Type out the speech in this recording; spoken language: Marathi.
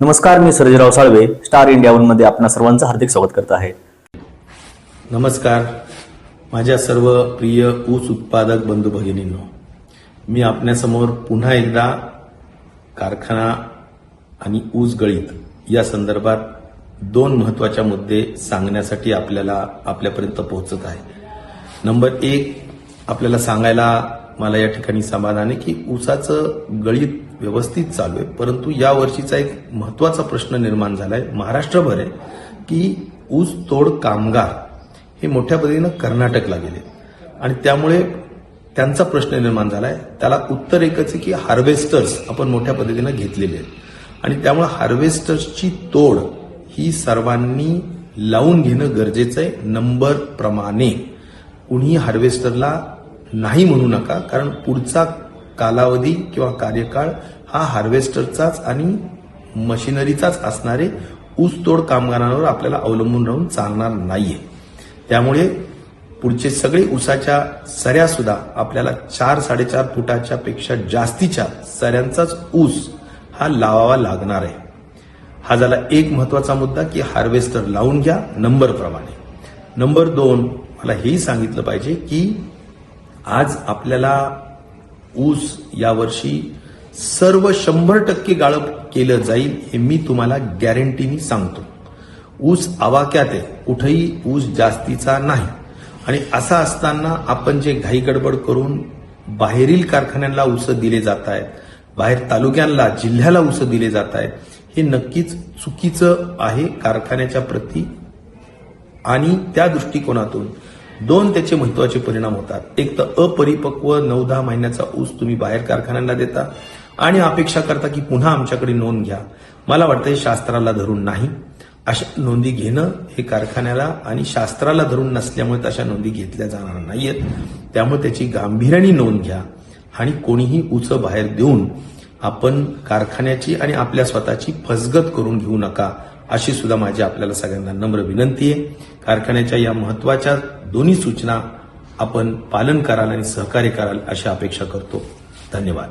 नमस्कार मी सर्जराव साळवे स्टार इंडिया वनमध्ये आपणा सर्वांचं हार्दिक स्वागत करत आहे. नमस्कार. माझ्या सर्व प्रिय ऊस उत्पादक बंधू भगिनींनो मी आपल्यासमोर पुन्हा एकदा कारखाना आणि ऊस गळीत या संदर्भात दोन महत्त्वाच्या मुद्दे सांगण्यासाठी आपल्याला आपल्यापर्यंत पोहोचत आहे. नंबर एक आपल्याला सांगायला मला या ठिकाणी समाधान आहे की ऊसाचं गळीत व्यवस्थित चालू आहे परंतु या वर्षीचा एक महत्त्वाचा प्रश्न निर्माण झालाय महाराष्ट्रभर आहे की ऊस तोड कामगार हे मोठ्या पद्धतीनं कर्नाटकला गेले. आणि त्यामुळे त्यांचा प्रश्न निर्माण झालाय. त्याला उत्तर एकच आहे की हार्वेस्टर्स आपण मोठ्या पद्धतीनं घेतलेले आहेत. आणि त्यामुळे हार्वेस्टर्सची तोड ही सर्वांनी लावून घेणं गरजेचं आहे. नंबर प्रमाणे कुणीही हार्वेस्टरला नाही म्हणू नका कारण पुढचा कालावधी किंवा कार्यकाळ हा हार्वेस्टरचाच आणि मशिनरीचाच असणारे ऊसतोड कामगारांवर आपल्याला अवलंबून राहून चालणार नाहीये. त्यामुळे पुढचे सगळे ऊसाच्या सऱ्या सुद्धा आपल्याला चार साडेचार फुटाच्या पेक्षा जास्तीच्या सऱ्यांचाच ऊस हा लावावा लागणार आहे. हा झाला एक महत्त्वाचा मुद्दा की हार्वेस्टर लावून घ्या नंबर प्रमाणे. नंबर दोन मला हेही सांगितलं पाहिजे की आज आपल्याला ऊस यावर्षी सर्व शंभर टक्के गाळप केलं जाईल हे मी तुम्हाला गॅरंटीनी सांगतो. ऊस आवाक्यात आहे. कुठेही ऊस जास्तीचा नाही. आणि असं असताना आपण जे घाई गडबड करून बाहेरील कारखान्यांना ऊस दिले जात आहेत बाहेर तालुक्यांना जिल्ह्याला ऊस दिले जात आहेत हे नक्कीच चुकीचं आहे कारखान्याच्या प्रती आणि त्या दृष्टिकोनातून. दोन त्याचे महत्त्वाचे परिणाम होतात. एक तर अपरिपक्व नऊ दहा महिन्याचा ऊस तुम्ही बाहेर कारखान्यांना देता आणि अपेक्षा करता की पुन्हा आमच्याकडे नोंद घ्या. मला वाटतं हे शास्त्राला धरून नाही. अशा नोंदी घेणं हे कारखान्याला आणि शास्त्राला धरून नसल्यामुळे तशा नोंदी घेतल्या जाणार नाहीयेत. त्यामुळे त्याची गांभीर्याने नोंद घ्या आणि कोणीही उच बाहेर देऊन आपण कारखान्याची आणि आपल्या स्वतःची फसगत करून घेऊ नका. अशी सुद्धा माझी आपल्याला सगळ्यांना नम्र विनंती आहे. कारखान्याच्या या महत्त्वाच्या दोन्ही सूचना आपण पालन कराल आणि सहकार्य कराल अशी अपेक्षा करतो. धन्यवाद.